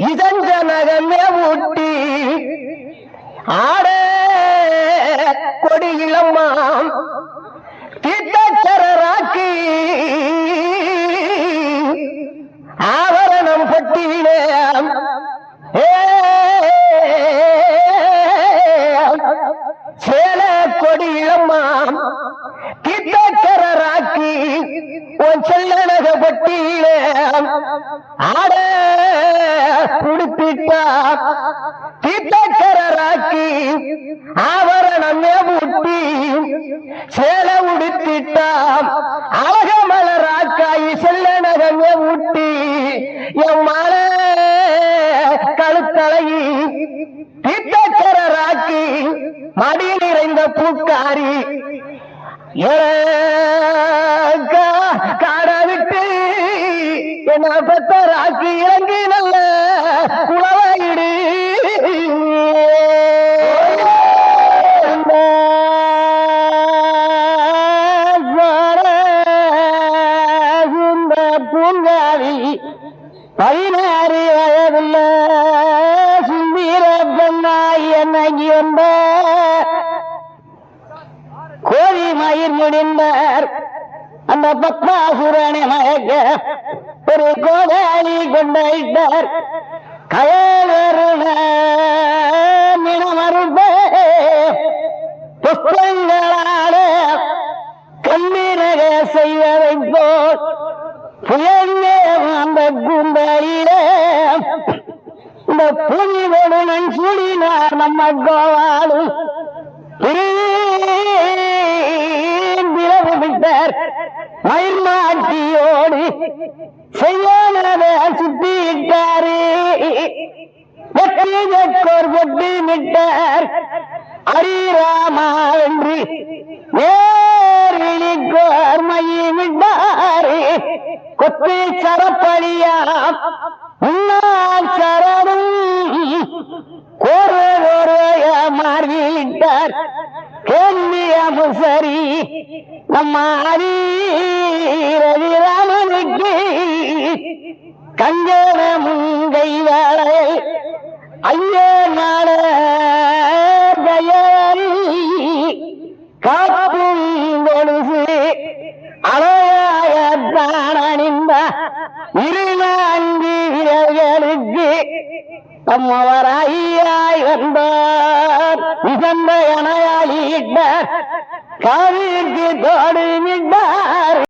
இதன் ஜனகமே ஊட்டி ஆட கொடி இளமாம் தீட்டச்சரராக்கி ஆவரணம் பட்டியிலே சேல கொடி இளமாம் தீர்த்தச்சரராக்கி உன் செல்லனக பட்டியிலே ஆ குடிப்பிட்டா ஆவரணமே முட்டி சேல உடுத்திட்டாம் அழக மலராக்காய் செல்ல நகமே முட்டி என் மல கழுத்தழகி தீர்த்தச்சரராக்கி மடி நிறைந்த பூக்காரி காட விட்டு என்ன பெத்த ராக்கி இறங்கி நல்ல குளவாயிடு பதினாறு வயதுள்ள சுந்தீர பெண்ணாய் என்னை வந்த கோழி மயிர் முடிந்தார் அந்த பத்மாசுரனை மயக்க ஒரு கோதாளி கொண்டாயிட்டார் கயவருண மினமருந்த புஷ்பங்களால கண்ணீரக செய்வதை போல் புயங்கே இந்த குந்தாயில இந்த புனிதனுடன் சுடினார் நம்ம கோவாலு. பிளவு விட்டார். மயிர்மாட்டியோடு மாட்டியோடு செய்யானத சுத்தி விட்டாரு வெற்றியக்கோர் வெட்டி விட்டார் ஹரிராமா என்று ஏ உன்னால் சரணம் கோர கோரைய மாறிவிட்டார் கேள்வியாம சரி நம்ம ரவிராமனுக்கு கஞ்சன முங்கை வேலை ஐயோ நாட நம்மவராய் வந்தார். மிகுந்த கனையாளியிட்டார் காவிற்கு தோடு விட்டார்